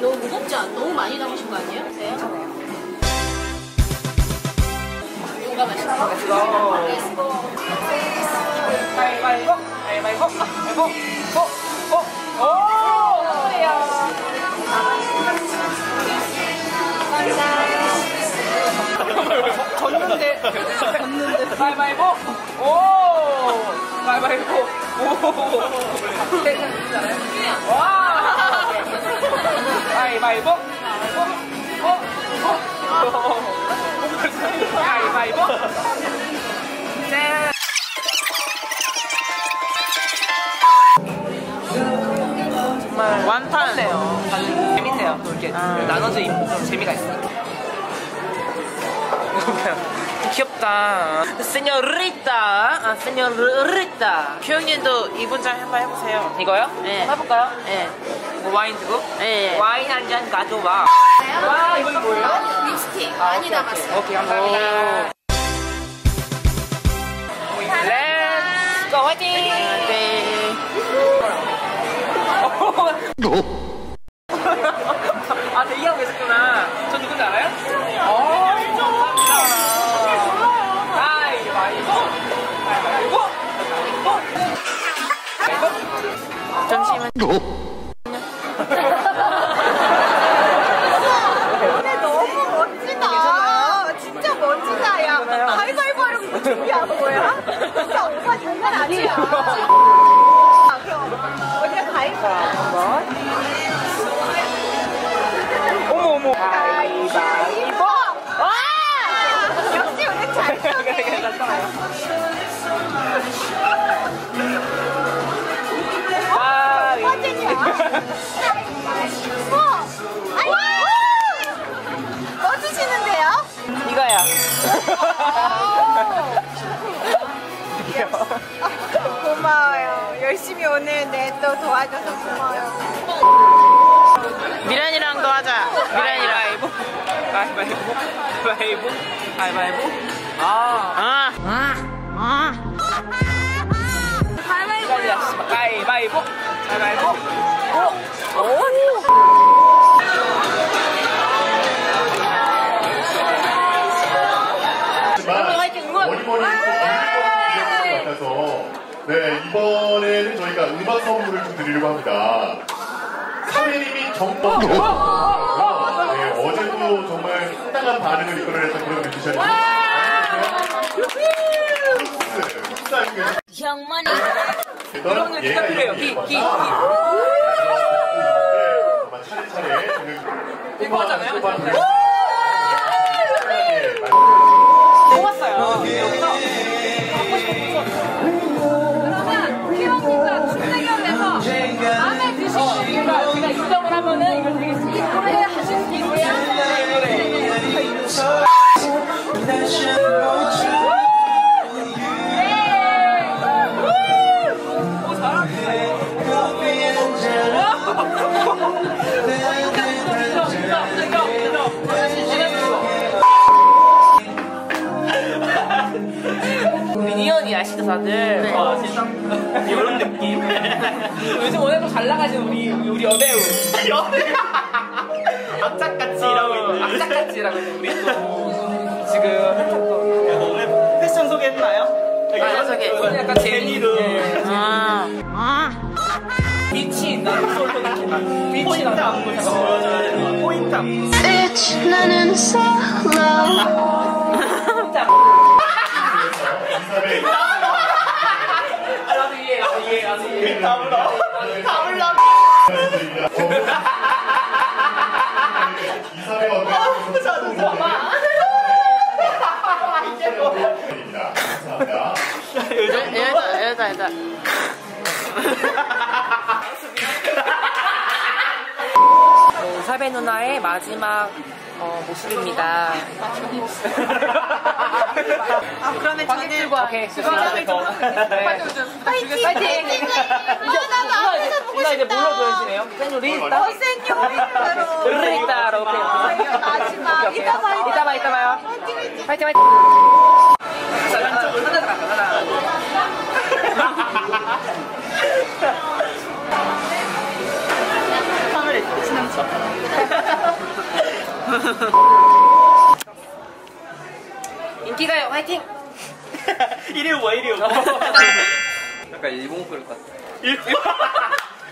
너무 무겁지 않아? 너무 많이 담으신 거 아니에요? 네. 가위바위보 가위바위보! 오! 졌는데 졌는데 가위바위보 오! 가위바위보 오! 와! 가위바위보 어? 어? 가위바위보 짠! 정말 완판 네요. 재밌네요. 또 이렇게 나눠져 입는 재미가 있어요. 귀엽다. 세뇨리따. 아, 세뇨리따. 규영님도 이분 잘 한번 해보세요. 이거요? 네. 해볼까요? 네. 뭐 와인 두고? 네. 와인 한 잔 가져와. 와, 이건 뭐예요? 립스틱 아, 많이 오케이, 담았어요. 오케이, 감사합니다. 렛츠 고 화이팅! 네. 아, 대기하고 계셨구나. 저 누군지 알아요? 가위바위보! 잠시만. 근데 너무 멋지다. 진짜 멋지다. 야, 가위바위보 하려고 이거 준비한 거야? 진짜 오빠 장난 아니야. 아, 그럼 우리가 가위바위보. 어머, 어머. 가위바위보. 와! 역시 우리 잘 쏘네. 가위. 화제냐? 와! 아니! 멋지시는데요? 이거야. 고마워요. 열심히 오늘 내 또 도와줘서 고마워요. 미란이랑 도 하자. 미란이랑. 가위바위보. 가위바위보. 가위바위보. 아. 아. 아. 가위바위보. 가위바위보. 가위바위보. 네 이번에는 저희가 음악 선물을 좀 드리려고 합니다. 선배님이 정말 네, 어제도 정말 상당한 반응을 이끌어냈던 그런 Young money. 여러분들 기가 필요해요. 기, 기, 기. 차례차례. 이거 하잖아요. 다들? 어, 이런 느낌? 요즘 오늘도 잘 나가시는 우리 우리 여배우. 여배우? 악착같이 일하고 있는. 악착같이 일하고 있는 우리 또 지금 핫하고 오늘 패션 소개했나요? 아, 저기 오늘 약간 제니로. 아, 아. 빛이 솔로 느낌 빛이 거. 포인트 안무. Bitch, 나는 solo. 인사를 아, 나도 이해 나도 이해 나도 이해 다 불러. 다 불러 말씀드립니다. 이사회 어떤 감사합니다. 얘다 얘다 얘다 사배 누나의 마지막 어, 모습입니다. 아 그러면 저는 오케이. 네. 파이팅! 파이팅! 이제 누나? 어, 세뇨리따로. 리따로. 아, 마지막. 오케이. 이따 봐, 이따 봐, 이따 봐요. 파이팅, 파이팅. 파이팅 파이팅. 하나 들어가 하나. 카메라에 친한 척. 인기가요 화이팅. 1위 뭐 1위 약간 일본 그릇 같아.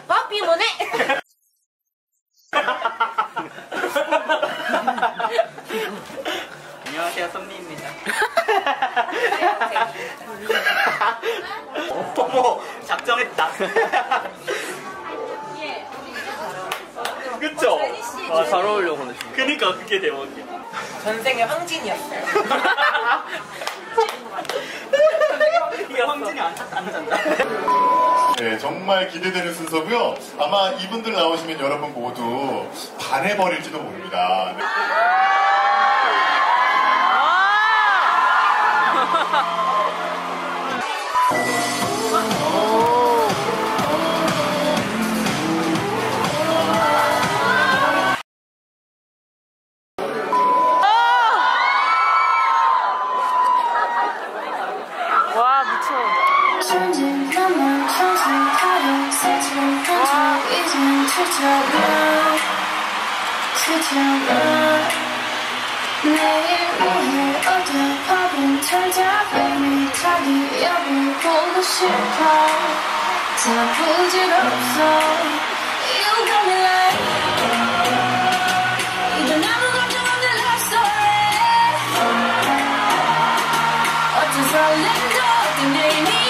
빠삐 뭐네? 안녕하세요 선미입니다. 어머 작정했다. 진짜. 그게 대박이야. 전생의 황진이었어요. 이게 황진이 안, 안 잔다. 네, 정말 기대되는 순서고요. 아마 이분들 나오시면 여러분 모두 반해버릴지도 모릅니다. 싶어 다 부질없어 You got me like 이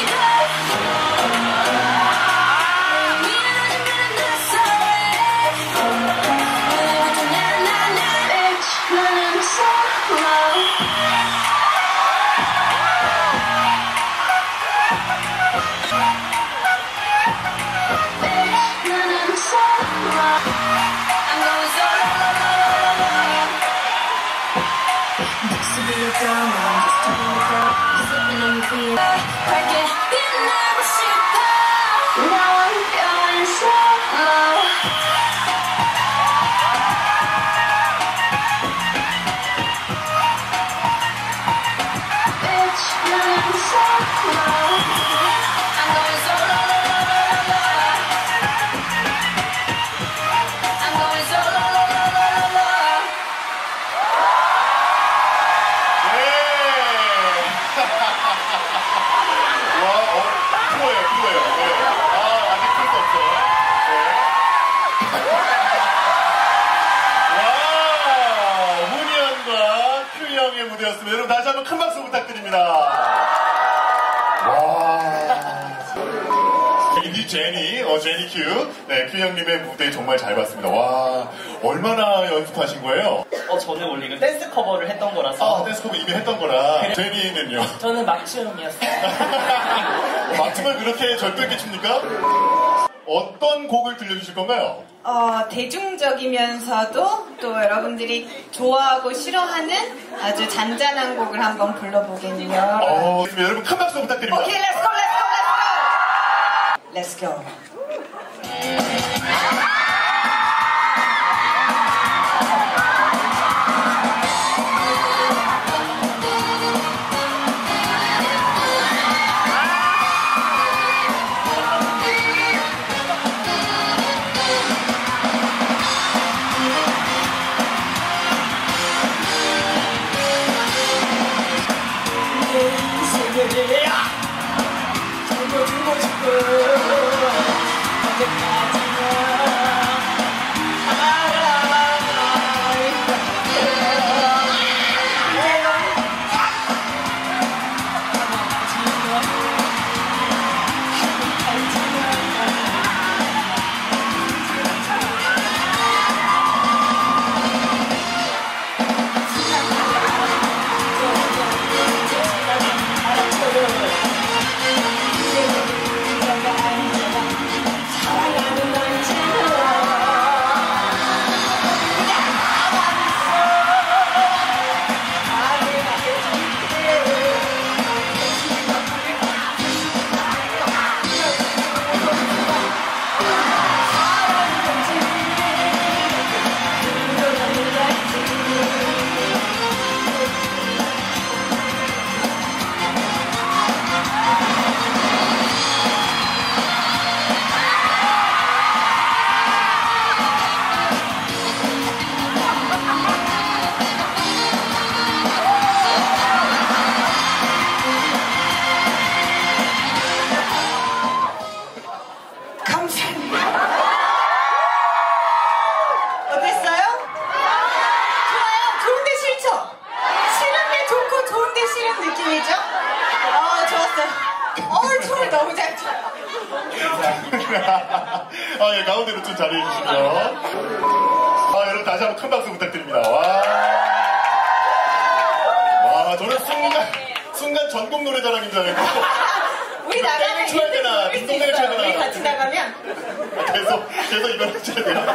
Now I'm going solo 여러분 큰 박수 부탁드립니다. 와. 이 제니, 어, 제니 큐. 네, 큐 형님의 무대 정말 잘 봤습니다. 와, 얼마나 연습하신 거예요? 어 저는 원래 이거 댄스 커버를 했던 거라서 아, 댄스코브 이미 했던 거라. 제니는요? 저는 막춤이었어요. 맞춤을 그렇게 절도 있게 춥니까? 어떤 곡을 들려주실 건가요? 어, 대중적이면서도 또 여러분들이 좋아하고 싫어하는 아주 잔잔한 곡을 한번 불러보겠네요. 어, 여러분 큰 박수 부탁드립니다. 오케이, 렛츠고, 렛츠고, 렛츠고! 렛츠고. 자리해 주시고요. 아, 여러분 다시 한번 큰 박수 부탁드립니다. 와. 와, 저는 순간, 순간 전국 노래 자랑인 줄 알고. 우리 나가면 쳐야 되나, 딩동댕을 쳐야 되나. 우리 같이 나가면 계속, 계속 이거는 쳐야 돼요.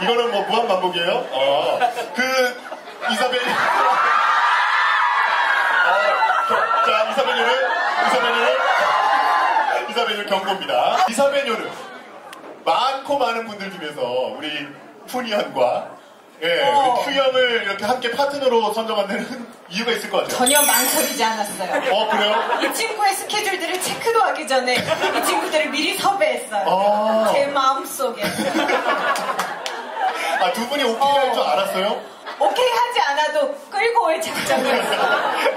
이거는 뭐 무한 반복이에요? 어. 그, 이사벨. 어, 자, 이사벨 요를, 이사벨 요를, 이사벨 요 경고입니다. 이사벨 요를 많고 많은 분들 중에서 우리 푸니언과 예, 어. 우리 큐형을 이렇게 함께 파트너로 선정하는 이유가 있을 것 같아요. 전혀 망설이지 않았어요. 어, 그래요? 이 친구의 스케줄들을 체크도 하기 전에 이 친구들을 미리 섭외했어요. 아. 제 마음속에. 아, 두 분이 오케이 할줄 알았어요? 오케이 하지 않아도 끌고 올 작정이었어요.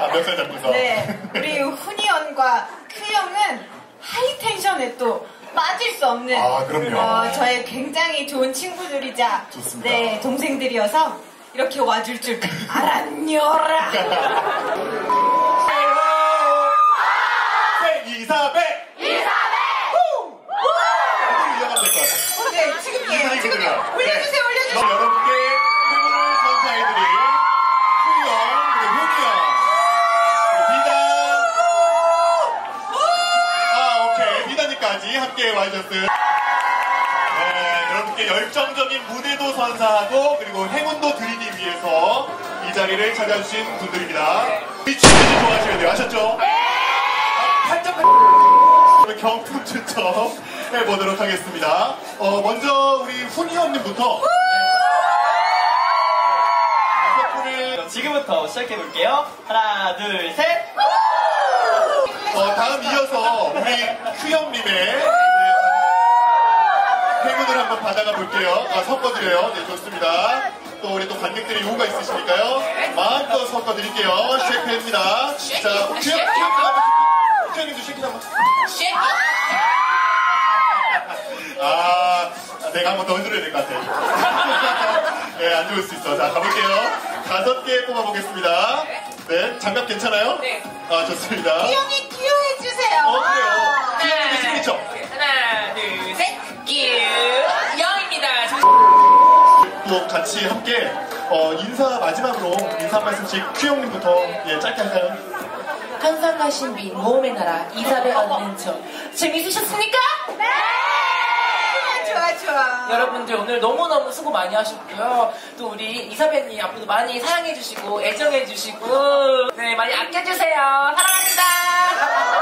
아, 멱살 잡고서. 네. 우리 훈이 언과 큐형은 하이텐션에 또 빠질 수 없는 아, 그럼요. 어, 저의 굉장히 좋은 친구들이자 좋습니다. 네, 동생들이어서 이렇게 와줄 줄 알았냐라. 네, 이사벨! 이사벨! 후! 될것 같아요. 네, 지금이에요. 이분이 지금이에요. 그거예요. 올려주세요, 함께 와주셨어요. 네, 여러분께 열정적인 무대도 선사하고 그리고 행운도 드리기 위해서 이 자리를 찾아주신 분들입니다. 이 춤을 좋아하셔야 돼요. 아셨죠? 아, 팔짝 오늘 경품 추첨 해보도록 하겠습니다. 어, 먼저 우리 훈이 형님부터 다섯 분을 지금부터 시작해볼게요. 하나, 둘, 셋. 어, 다음 이어서 우리 큐형님의 네, 행운을 한번 받아가 볼게요. 아, 섞어드려요. 네, 좋습니다. 또 우리 또 관객들의 요구가 있으시니까요. 마음껏 섞어드릴게요. 쉐이크입니다. 자, 큐형, 큐형 한번, 큐형님도 쉐이크 한번. 아, 내가 한번 더 흔들어야 될 것 같아. 네, 안 좋을 수 있어. 자, 가볼게요. 다섯 개 뽑아보겠습니다. 네, 장갑 괜찮아요? 네. 아, 좋습니다. 큐형이 큐 해주세요. 어, 그래요. 큐형님의 시그니처. 하나, 둘, 셋, 큐! 영입니다. 또 같이 함께 어, 인사 마지막으로 인사 한 말씀씩 큐형님부터 예, 짧게 할까요? 가신 미 모험의 나라 이사벨 어드벤처 재밌으셨습니까? 네! 좋아, 좋아. 여러분들 오늘 너무너무 수고 많이 하셨고요. 또 우리 이사벨님 앞으로도 많이 사랑해주시고 애정해주시고 네 많이 아껴주세요. 사랑합니다.